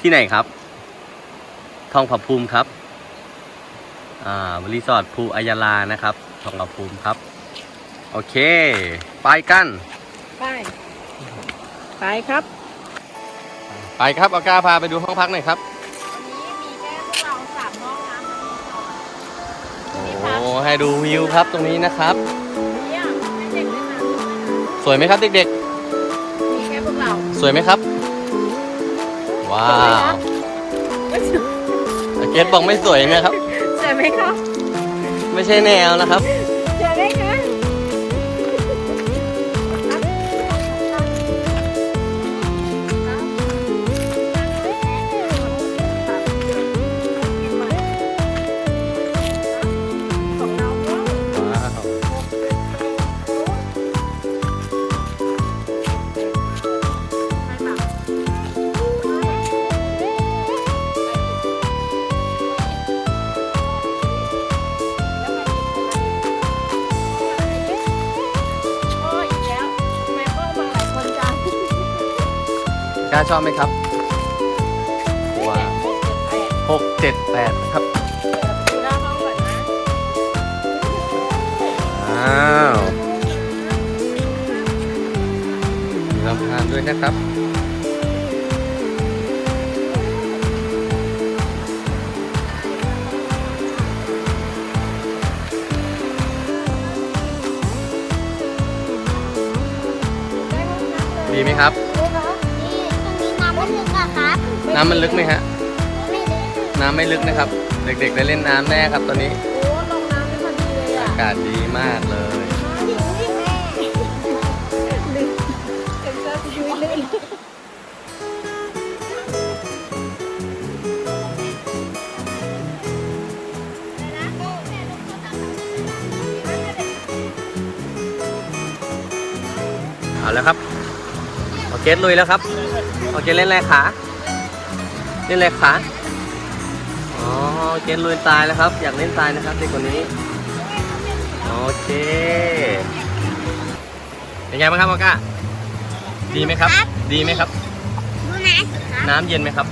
ที่ไหนครับ ทองผาภูมิครับ อ่ารีสอร์ทภูอายาลานะครับ ทองผาภูมิครับ โอเค ไปกัน ไป ไปครับ ไปครับเอาก้าพาไปดูห้องพักหน่อยครับ วันนี้มีแค่พวกเราสามห้องนะมารีสอร์ทโอ้ให้ดูวิวครับตรงนี้นะครับเนี่ยให้เด็กเล่นน้ำสวยไหมครับเด็กมีแค่พวกเรา ๆ สวยไหมครับ ว้าวไม่สวยอาเกตบอกไม่สวยนะครับ สวยไหมครับ ไม่ใช่แนวนะครับ ชอบไหมครับว้าวหกเจ็ดแปดครับดูหน้าห้องก่อนนะอ้าวลำธารด้วยนะครับดีไหมครับ น้ำมันลึกไหมฮะน้ำไม่ลึกนะครับ เด็กๆได้เล่นน้ำแน่ครับตอนนี้ โอ้ลงน้ำได้พอดีเลยอะอากาศดีมากเลยลึกเซ็นเซอร์ชีวิตลื่นเอาแล้วครับโอเคลุยแล้วครับโอเคเล่นอะไรขา เล่นอะไรขาอ๋อโอเคลุยตายแล้วครับ อยากเล่นตายนะครับเด็กคนนี้ โอเคเป็นไงบ้างครับออก้าดีไหมครับ ดีไหมครับน้ำเย็นไหมครับ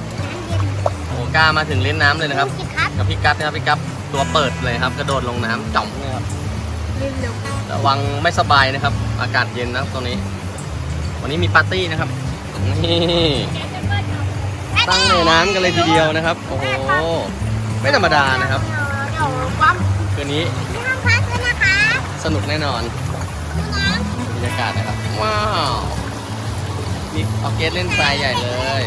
โอ้ก้ามาถึงเล่นน้ำเลยนะครับกับพี่กัดนะครับพี่กัดตัวเปิดเลยครับ กระโดดลงน้ำจ่องเลยครับลื่นเร็วระวังไม่สบายนะครับ อากาศเย็นนะครับตรงนี้ วันนี้มีปาร์ตี้นะครับ นี่ ตั้งในน้ำกันเลยทีเดียวนะครับ โอ้โห ไม่ธรรมดานะครับ เดี๋ยวปั๊มคืนนี้สนุกแน่นอนบรรยากาศนะครับ ว้าว มีออเกสเล่นทรายใหญ่เลย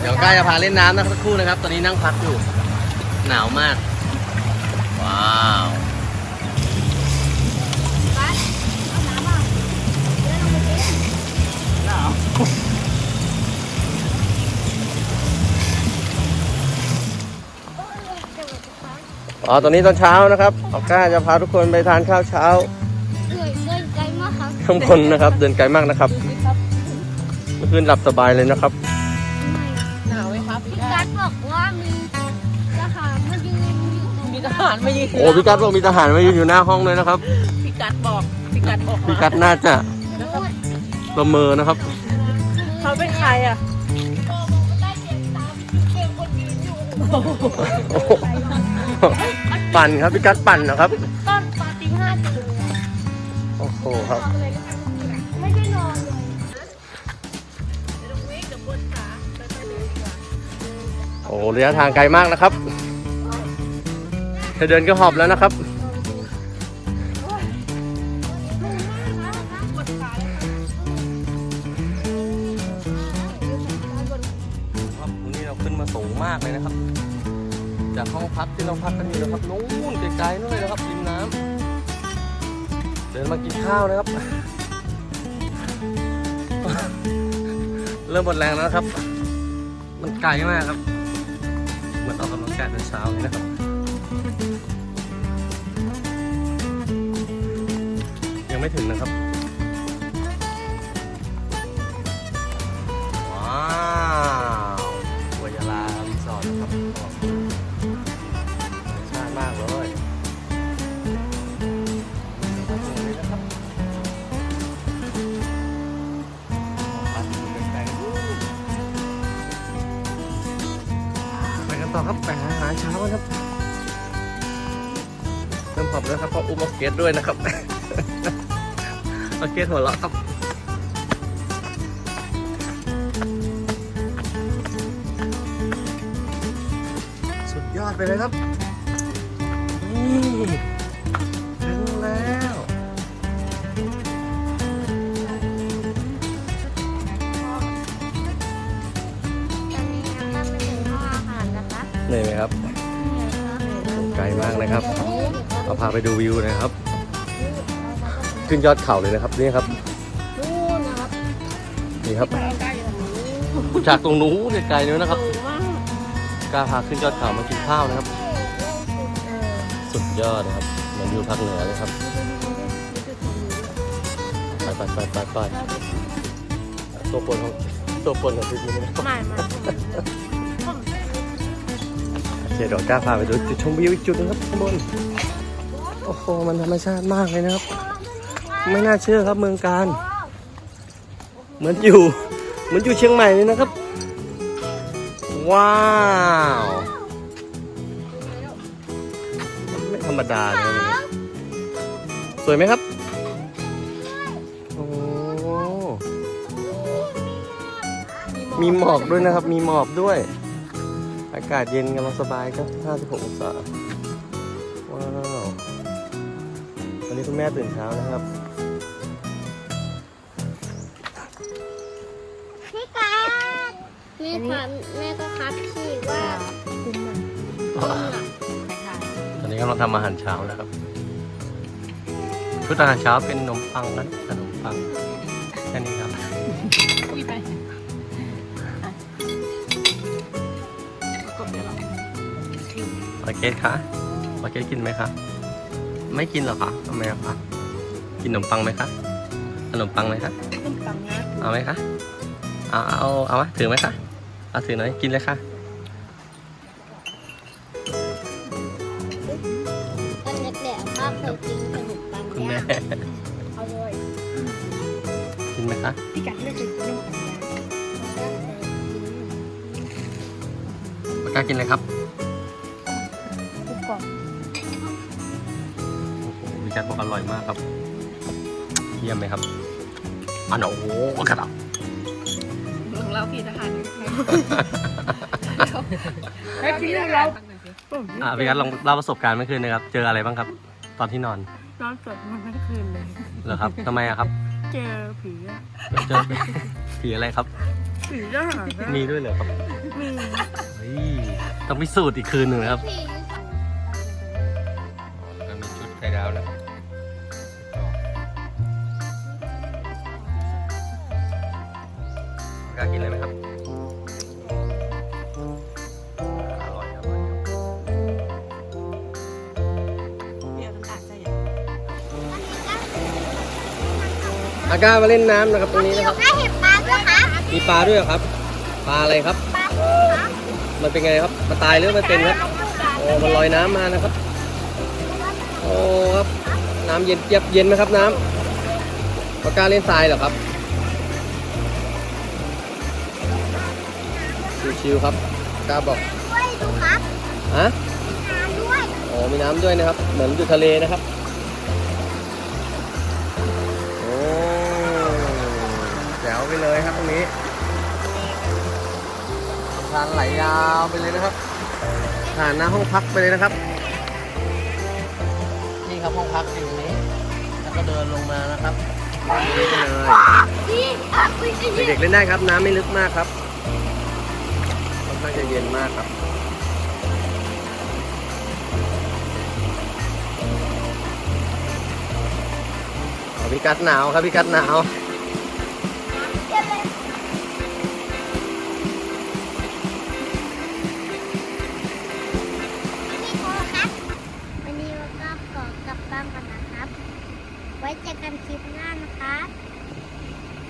เดี๋ยวใกล้จะพาเล่นน้ำนะสักครู่นะครับ ตอนนี้นั่งพักอยู่ หนาวมาก ว้าว อ๋อตอนนี้ตอนเช้านะครับออก้าจะพาทุกคนไปทานข้าวเช้าข้างบนนะครับ เดินไกลมากนะครับเมื่อคืนหลับสบายเลยนะครับ หนาวไหมครับพี่พี่กักัดดบอกว่ามีทหารมายืนอยู่ตรงมีนี้ทหารมายืนโอ้พี่กัดบอกมีทหารมายืนอยู่หน้าห้องเลยนะครับพี่กัดบอกพี่กัดบอกพี่กัดน่าจะประเมินนะครับ เขาเป็นใครอะโอ้โห ปั่นครับพี่กัดปั่นนะครับต้นปาฏิห้าตื่นโอ้โหครับ ไม่ได้นอนเลยโอ้ระยะทางไกลมากนะครับจะเดินก็หอบแล้วนะครับ ครับตรงนี้เราขึ้นมาสูงมากเลยนะครับ จากห้องพักที่เราพักกันอยู่นะครับนู้นไกลๆนู่นเลยนะครับริมน้ำเดินมากินข้าวนะครับ เริ่มหมดแรงแล้วนะครับ มันไกลมากครับเหมือนออกกำลังกายตอนเช้าเลยนะครับยังไม่ถึงนะครับาอาหารเช้ากันครับเริ่มหอบแล้วครับเพราะอุ้มออกเกตด้วยนะครับออกเกตหัวเราะครับสุดยอดไปเลยครับนี่ถึงแล้วตอนนี้นะคะมาถึงห้องอาหารนะคะเหนื่อยไหมครับ ไกลมากนะครับเอาพาไปดูวิวหนะครับ ขึ้นยอดเขาเลยนะครับนี่ครับนู่นนะครับนี่ครับเราใกล้อยู่จากตรงนู้นไกลๆนู้นนะครับสูงมากกล้าพาขึ้นยอดเขามากินข้าวนะครับ สุดยอดนะครับเหมือนอยู่ภาคเหนือเลยครับไปไปไปไปไปตัวปนของตัวปนของทริปนี้นะครับไม่ไม่โอ เคเดี๋ยวกล้าพาไปดูจุดชมวิวอีกจุดหนึงครับข้างบนโอ้โหมันธรรมชาติมากเลยนะครับ ไม่น่าเชื่อครับเมืองการ เหมือนอยู่ เหมือนอยู่เชียงใหม่เลยนะครับ ว้าวไม่ธรรมดาเลยนะสวยไหมครับโอ้มีหมอกด้วยนะครับ มีหมอกด้วยากาศเย็นกำลังสบายครับ56องศา ว้าว วันนี้คุณแม่ตื่นเช้านะครับ พี่การนี่ถามแม่ก็ครับพี่ว่าคุ้มมันคล้ายตอนนี้กำลังทำอาหารเช้าแล้วครับ ชุดอาหารเช้าเป็นขนมปังนะขนมปังแค่นี้ครับ โอเคคะโอเคกินไหมคะ ไม่กินเหรอคะทำไมอะคะกินขนมปังไหมคะ ขนมปังไหมคะต้มตังนะเอาไหมคะ เอาเอาเอาวะถือไหมคะ เอาถือหน่อย กินเลยค่ะตอนเด็กๆป้าเคยกินขนมปังคุณแม่ย่างเอาเลยกินไหมคะ พี่กัดไม่เคยกินต้มตังนะปากกากินเลยครับ ทุกกล่องโอ้โหพี่จัดบอกอร่อยมากครับ เยี่ยมไหมครับอันโอ้โหกระดับของเราพี่ทหารให้พี่เราอะพี่กัดลองเล่าประสบการณ์เมื่อคืนนะครับ เจออะไรบ้างครับ ตอนที่นอน นอนสดมันทั้งคืนเลยเหรอครับทำไมอะครับ เจอผีอะเจอผีอะไรครับ ผีทหารนะมีด้วยเหรอครับ มี เฮ้ย ต้องพิสูจน์อีกคืนหนึ่งนะครับ อากามาเล่นน้ำนะครับตรงนี้นะครับได้เห็นปลาด้วยคะมีปลาด้วยเหรอครับ ปลาอะไรครับ ปลาปูคะมันเป็นไงครับมันตายหรือมันเป็นครับโอ้มันลอยน้ำมานะครับโอ้ครับน้ำเย็นเจี๊ยบเย็นไหมครับน้ำปากกล้าเล่นทรายเหรอครับชิวๆครับกล้าบอกด้วยดูครับฮะน้ำด้วยอ๋อมีน้ำด้วยนะครับ เหมือนอยู่ทะเลนะครับ เลยครับตรงนี้ทางไหลยาวไปเลยนะครับผ่านหน้าห้องพักไปเลยนะครับ นี่ครับห้องพักอยู่ตรงนี้ แล้วก็เดินลงมานะครับตรงนี้ไปเลยพี่อะคุยกันเด็กๆเล่นได้ครับน้ำไม่ลึกมากครับค่อนข้างจะเย็นมากครับอ๋อพี่กัดหนาวครับพี่กัดหนาว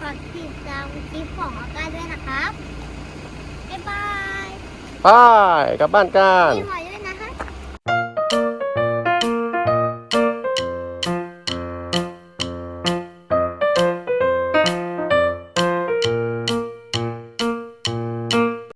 ฝากติดตามคลิปของอาก้าด้วยนะครับ บ๊ายบาย ไปกลับบ้านกัน พี่หอย